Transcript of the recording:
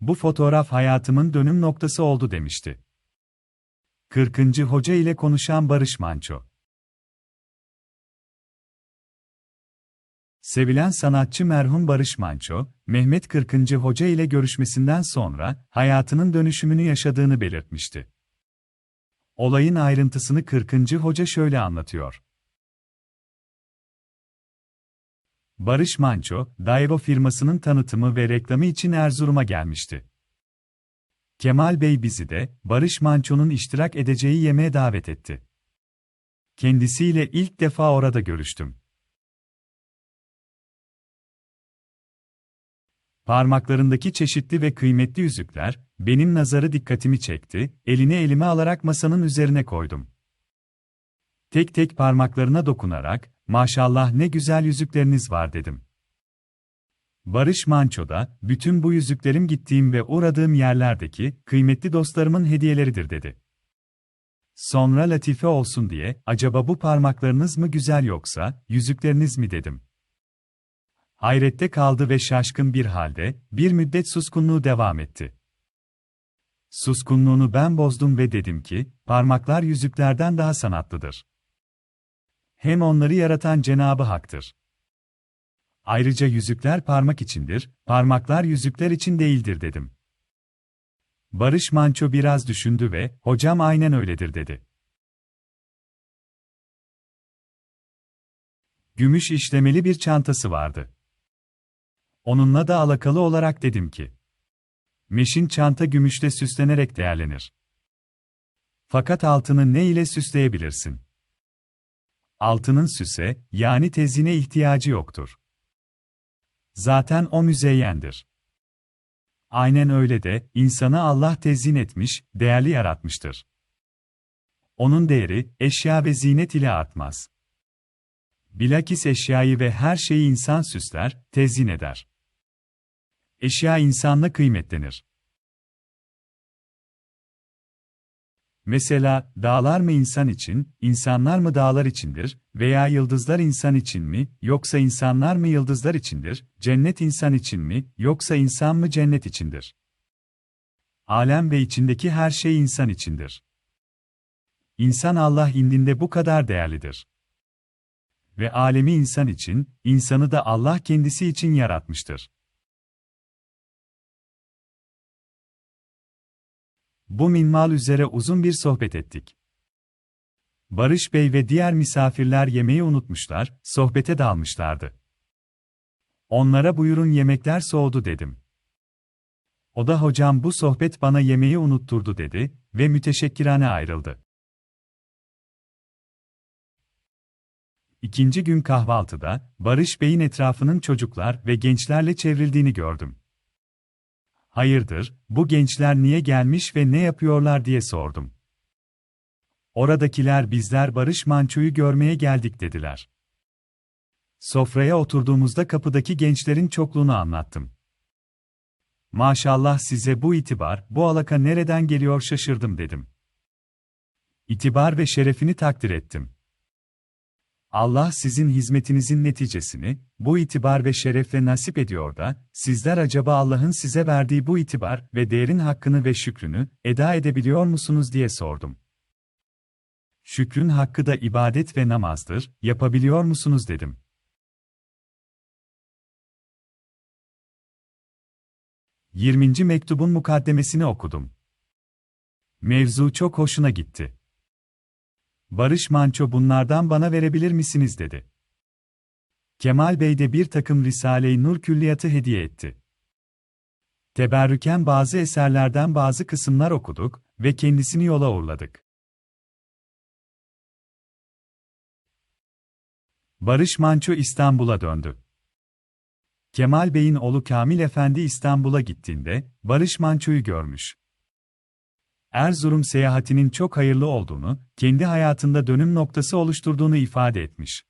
bu fotoğraf hayatımın dönüm noktası oldu demişti. 40. Hoca ile konuşan Barış Manço Sevilen sanatçı merhum Barış Manço, Mehmet 40. Hoca ile görüşmesinden sonra hayatının dönüşümünü yaşadığını belirtmişti. Olayın ayrıntısını 40. Hoca şöyle anlatıyor. Barış Manço, Daewoo firmasının tanıtımı ve reklamı için Erzurum'a gelmişti. Kemal Bey bizi de, Barış Manço'nun iştirak edeceği yemeğe davet etti. Kendisiyle ilk defa orada görüştüm. Parmaklarındaki çeşitli ve kıymetli yüzükler, benim nazarı dikkatimi çekti, elini elime alarak masanın üzerine koydum. Tek tek parmaklarına dokunarak, maşallah ne güzel yüzükleriniz var dedim. Barış Manço'da, bütün bu yüzüklerim gittiğim ve uğradığım yerlerdeki kıymetli dostlarımın hediyeleridir dedi. Sonra latife olsun diye, acaba bu parmaklarınız mı güzel yoksa, yüzükleriniz mi dedim. Hayrette kaldı ve şaşkın bir halde, bir müddet suskunluğu devam etti. Suskunluğunu ben bozdum ve dedim ki, parmaklar yüzüklerden daha sanatlıdır. Hem onları yaratan Cenabı Hak'tır. Ayrıca yüzükler parmak içindir, parmaklar yüzükler için değildir dedim. Barış Manço biraz düşündü ve, hocam aynen öyledir dedi. Gümüş işlemeli bir çantası vardı. Onunla da alakalı olarak dedim ki, Meşin çanta gümüşle süslenerek değerlenir. Fakat altını ne ile süsleyebilirsin? Altının süse, yani tezine ihtiyacı yoktur. Zaten o müzeyyendir. Aynen öyle de, insanı Allah tezyin etmiş, değerli yaratmıştır. Onun değeri, eşya ve zinet ile artmaz. Bilakis eşyayı ve her şeyi insan süsler, tezyin eder. Eşya insanla kıymetlenir. Mesela, dağlar mı insan için, insanlar mı dağlar içindir, veya yıldızlar insan için mi, yoksa insanlar mı yıldızlar içindir, cennet insan için mi, yoksa insan mı cennet içindir? Alem ve içindeki her şey insan içindir. İnsan Allah indinde bu kadar değerlidir. Ve alemi insan için, insanı da Allah kendisi için yaratmıştır. Bu minval üzere uzun bir sohbet ettik. Barış Bey ve diğer misafirler yemeği unutmuşlar, sohbete dalmışlardı. Onlara buyurun yemekler soğudu dedim. O da hocam bu sohbet bana yemeği unutturdu dedi ve müteşekkirane ayrıldı. İkinci gün kahvaltıda, Barış Bey'in etrafının çocuklar ve gençlerle çevrildiğini gördüm. Hayırdır, bu gençler niye gelmiş ve ne yapıyorlar diye sordum. Oradakiler bizler Barış Manço'yu görmeye geldik dediler. Sofraya oturduğumuzda kapıdaki gençlerin çokluğunu anlattım. Maşallah size bu itibar, bu alaka nereden geliyor şaşırdım dedim. İtibar ve şerefini takdir ettim. Allah sizin hizmetinizin neticesini, bu itibar ve şerefle nasip ediyor da, sizler acaba Allah'ın size verdiği bu itibar ve değerin hakkını ve şükrünü, eda edebiliyor musunuz diye sordum. Şükrün hakkı da ibadet ve namazdır, yapabiliyor musunuz dedim. Yirminci mektubun mukaddemesini okudum. Mevzu çok hoşuna gitti. Barış Manço bunlardan bana verebilir misiniz dedi. Kemal Bey de bir takım Risale-i Nur külliyatı hediye etti. Teberrüken bazı eserlerden bazı kısımlar okuduk ve kendisini yola uğurladık. Barış Manço İstanbul'a döndü. Kemal Bey'in oğlu Kamil Efendi İstanbul'a gittiğinde, Barış Manço'yu görmüş. Erzurum seyahatinin çok hayırlı olduğunu, kendi hayatında dönüm noktası oluşturduğunu ifade etmiş.